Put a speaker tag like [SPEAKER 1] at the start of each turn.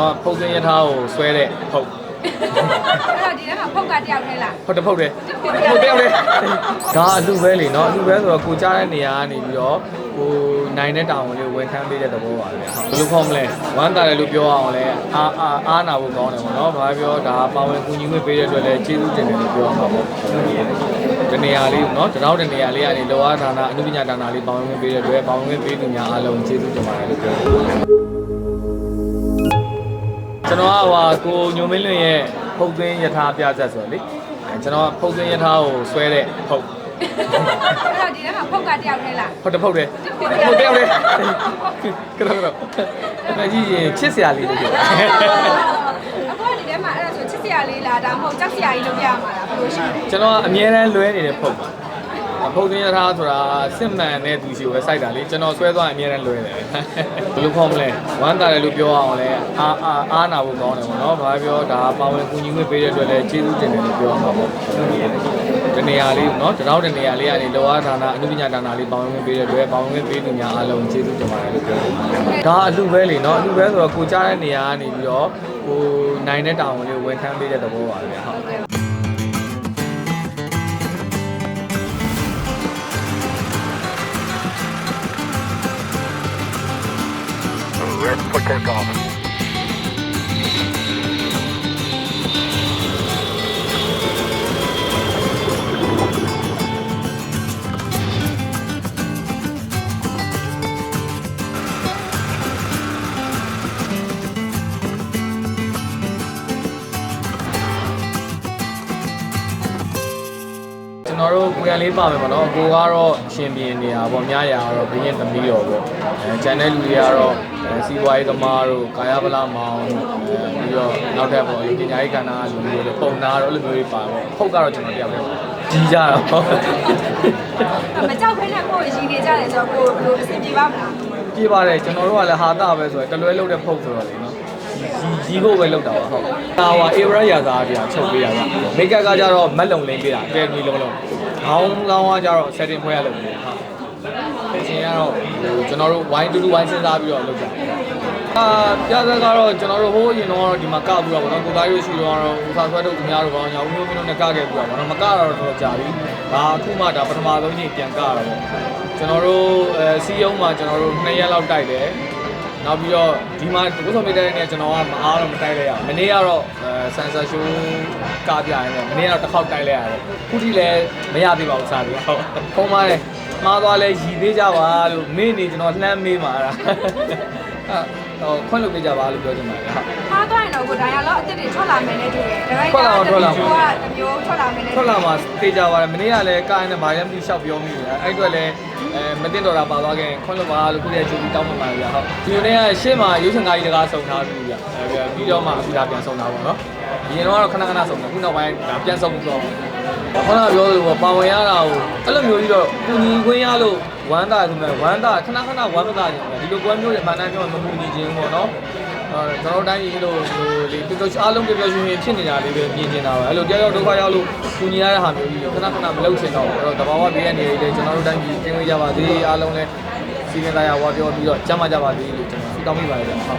[SPEAKER 1] တော်ကဖုတ်သွင်းရထားကိုဆွဲတဲ့ဖုတ်
[SPEAKER 2] အဲ့တော့ဒီထဲမှာဖုတ်ကတယောက်ထဲလား
[SPEAKER 1] ဟုတ်တယ်ဖုတ်တယ်ဖုတ်တယောက်လေဒါအလူပဲလေနော်အလူပဲဆိုတော့ကိုကြားတဲ့နေရာကနေပြီးတော့ကိုနိုင်တဲ့တောင်လေးကိုဝန်ထမ်းပေးတဲ့သဘောပါပဲဟုတ်ဘယ်လိုခေါ်မလဲဝမ်းတာတယ်လို့ပြောအောင်လဲအာအာအားနာဖို့ကောင်းတယ်ပေါ့နော်ဘာပြောဒါပါဝင်ကူညီခွင့်ပေးတဲ့အတွက်လည်းကျေးဇူးတင်တယ်လို့ပြောရမှာပေါ့ဒီနေရာလေးနော်တရောင်းတဲ့နေရာလေးကနေလောအားဌာနအနုပညာဌာနလေးပါဝင်ခွင့်ပေးတဲ့အတွက်ပါဝင်ခွင့်ပေးသူများအားလုံးကျေးဇူးတင်ပါတယ်လို့ပြောတယ် ကျွန်တော်ကဟိုကိုညိုမင်းလွင်ရဲ့ဖုတ်သွင်းယထာပြဆက်ဆိုတော့လေအဲကျွန်တော်ကဖုတ်သွင်းယထာကိုဆွဲတဲ့ဖုတ်
[SPEAKER 2] အဲ့တော့ဒီထဲမှာဖုတ်ကတယောက်ထဲလား
[SPEAKER 1] ဟုတ်တယ်ဖုတ်တယ်ဖုတ်တယောက်လေကတော့ကတော့အကြီးရင်ချစ်စရာလေးလို့ပြော
[SPEAKER 2] အခုကဒီထဲမှာအဲ့ဒါဆိုချစ်စရာလေးလားဒါမှမဟုတ်ကြောက်စရာကြီးလုပ်ပြရမှာလားဘယ်လိုရှိလဲ
[SPEAKER 1] ကျွန်တော်ကအမြဲတမ်းလွဲနေတဲ့ဖုတ်ပါ ဖုတ်သွင်းရထားဆိုတာစစ်မှန်တဲ့သူရှိကိုပဲစိုက်တာလေကျွန်တော်ဆွဲသွားရင်အမြဲတမ်းလွဲတယ်ဘယ်လိုခေါ်မလဲဝမ်းတာတယ်လို့ပြောအောင်လဲအာအာအားနာဖို့ကောင်းတယ်ပေါ့နော်ဘာပြောဒါပါဝင်ကူညီခွင့်ပေးတဲ့အတွက်လည်းကျေးဇူးတင်တယ်လို့ပြောရမှာပေါ့ဒီနေရာလေးနော်တရောင်းတဲ့နေရာလေးကနေလောအားဌာနအနုပညာဌာနလေးပါဝင်ခွင့်ပေးတဲ့အတွက်ပါဝင်ခွင့်ပေးသူများအားလုံးကျေးဇူးတင်ပါတယ်လို့ပြောတယ်ဒါအလူပဲလေနော်အလူပဲဆိုတော့ကိုကြားတဲ့နေရာကနေပြီးတော့ကိုနိုင်တဲ့တောင်လေးကိုဝန်ထမ်းပေးတဲ့သဘောပါပဲဟုတ်
[SPEAKER 3] for takeoff.
[SPEAKER 1] တော်တို့ကိုရလေးပါမယ်ပေါ့နော်ကိုကတော့ရှင်ပြင်းနေတာပေါ့များရာကတော့ဘင်းရင်သမီးတော်ပေါ့အဲကျန်တဲ့လူတွေကတော့အဲစီဝိုင်းသမားတို့ကာယဗလာမောင်အဲပြီးတော့နောက်ထပ်ပေါ့ပညာရေးကဏ္ဍကလူတွေတို့ပုံနာတော့အဲ့လိုမျိုးတွေပါပေါ့ဟုတ်ကတော့ကျွန်တော်တယောက်ပဲကြီးကြတာပေါ့
[SPEAKER 2] မကြောက်ဖဲနဲ့ကိုယ်ရည်နေကြတယ်ဆိုတော့ကိုယ်ဘယ်လိုအဆင်ပြေပါမလား
[SPEAKER 1] ပြေးပါတယ်ကျွန်တော်တို့ကလည်းဟာတာပဲဆိုတော့တလွဲလုံးတဲ့ဖုတ်ဆိုတော့လေနော် ကြီးဖို့ပဲလောက်တာပါဟုတ်ဒါဟိုအေဗရရာသာပြချုပ်ပေးရတာမိတ်ကပ်ကကြတော့မက်လုံလိမ့်ပေးတာအကယ်ဒမီလုံးလုံးခေါင်းလောင်းကကြတော့ setting ဖွဲရလို့ဟုတ်အချင်းကတော့ကျွန်တော်တို့ wine တူတူ wine စဉ်းစားပြီးတော့လုပ်ကြတယ်အာပြဿနာကတော့ကျွန်တော်တို့ဟိုးအရင်တော့ဒီမှာကပြီးတော့ဗောနော်ကိုသားရွှေရှိတော့တော့ဦးစားဆွဲတို့သူများတို့ဘောင်းရောင်မျိုးမျိုးနဲ့ကခဲ့ပြီးတော့ဗောနော်မကတော့တော့တော်ကြာပြီဒါအခုမှဒါပထမဆုံးချိန်ပြန်ကတော့ဗောကျွန်တော်တို့အဲစီယုံမှာကျွန်တော်တို့2ရက်လောက်တိုက်တယ် နောက်ပြီးတော့ဒီမှာဘုဆောင်မိတဲ့နေကျွန်တော်ကမအားတော့မတိုက်လိုက်ရအောင်မနေ့ကတော့အဲဆန်ဆာရှိုးကားပြရင်လည်းမနေ့ကတော့တစ်ခေါက်တိုက်လိုက်ရတယ်ခုထိလည်းမရသေးပါဘူးစားပြီးဟုတ်ဖုံးပါတယ်မှားသွားလဲရည်သေးကြပါလို့မေ့နေကျွန်တော်လှမ်းမေးမှာအဲ့ဒါဟိုခွင့်လုပ်ပေးကြပါလို့ပြောချင်ပါတယ်ဟုတ်
[SPEAKER 2] မှားသွားရင်တော့ကိုဒါရတော့အစ်စ်တွေထွက်လာမယ်နဲ့တူတယ်ဒါ
[SPEAKER 1] ထွက်လာအောင်ထွက်လာအောင်
[SPEAKER 2] ကိုကတစ်မျိုးထွက်လာမယ်နဲ့
[SPEAKER 1] ထွက်လာမှာသိကြပါတယ်မနေ့ကလည်းကားနဲ့ဘာရမ်းပြီးရှောက်ပြောမိတယ်အဲ့အတွက်လည်း အဲမတင်တော်တာပါသွားခဲ့ခွင့်လို့ပါလို့ခုတည်းကြိုပြီးတောင်းပန်ပါဗျာဟုတ်ဒီနေ့ကရှေ့မှာရုပ်ရှင်ကားကြီးတကားစုံထားပြီးဗျာအဲပြီးတော့မှအခုဒါပြန်စုံတာပေါ့နော်အရင်တော့ခဏခဏစုံတယ်ခုနောက်ပိုင်းဒါပြန်စုံပြီးတော့ခေါင်းကပြောလို့ပေါ့ပါဝင်ရတာကိုအဲ့လိုမျိုးကြီးတော့ကုညီခွင့်ရလို့ဝမ်းသာဆိုမဲ့ဝမ်းသာခဏခဏဝမ်းမသာခြင်းပဲဒီလိုကွမ်းမျိုးတွေမှန်တမ်းပြောမမှုညီခြင်းပေါ့နော်အဲ ကျွန်တော်တိုင်းကြီးလို့ဟိုလေပြပြအားလုံးပြပြရှင်ရှင်ဖြစ်နေတာလေးပဲမြင်နေတာပဲအဲ့လိုတရားရောက်ဒုက္ခရောက်လို့ကုညီရတဲ့ဟာမျိုးကြီးခဏခဏမလုပ်ချင်တော့ဘူးအဲ့တော့တဘာဝဘေးရနေလေကျွန်တော်တို့တိုင်းကြီးကျင်းဝေးကြပါသေးအားလုံးလည်းစီစဉ်သားရဝါပြောပြီးတော့ကျမ်းမာကြပါသေးလို့ကျွန်တော်ဆုတောင်းမိပါတယ်ဗျာ